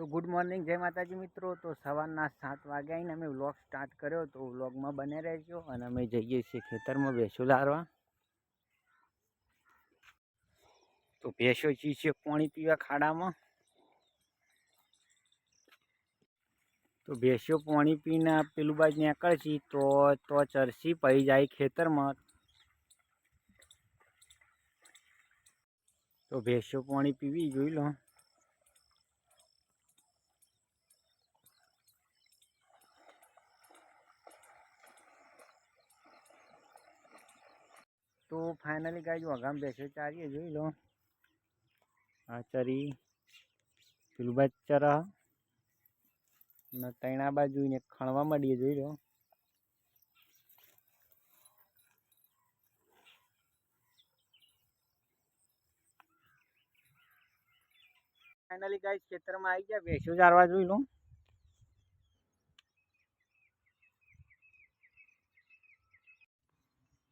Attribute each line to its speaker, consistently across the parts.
Speaker 1: તો good morning જય માતાજી મિત્રો. તો સવારના સાત વાગે આવીને અમે વ્લોગ સ્ટાર્ટ કર્યો. તો વ્લોગમાં બને રહેજો અને અમે જઈએ છીએ ખેતરમાં ભેંસો લારવા. તો ભેંસો જી છે પાણી પીવા ખાડામાં. તો ભેંસો પાણી પીને પેલું બાજુ નીકળશી તો તો ચરસી પડી જાય ખેતરમાં. તો ભેંસો પાણી પીવી જોઈ લો. તો ફાઇનલી ગાય જો અગામ બેસે ચારીએ જોઈ લો. આ ચરી પેલું બાજ ચરા અને તૈણા બાજુ ખણવા માંડીએ જોઈ લો. ફાઇનલી ગાય ખેતરમાં આવી ગયા, ભેંસો ચારવા જોઈ લો.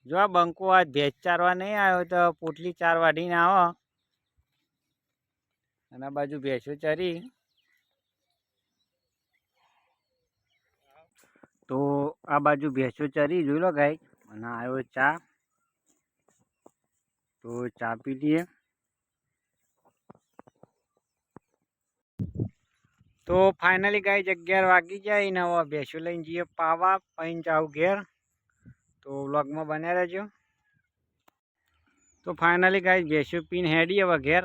Speaker 1: જો આ બંકો આ ભેંસ ચારવા નહીં આવ્યો તો પોટલી ચાર વાઢીને આવો. અને આ બાજુ ભેંસો ચરી. તો આ બાજુ ભેંસો ચરી, જોઈ લો ગાય અને આવ્યો ચા. તો ચા પી લઈએ. તો ફાઇનલી ગાય અગિયાર વાગી જાય ને હવે ભેંસો લઈને જઈએ પાવા, પૈન જાવ ઘેર. તો વ્લોગમાં બન્યા રહેજો. તો ફાઇનલી ગાઈ ભેંસો પીન હેડી હવે ઘેર.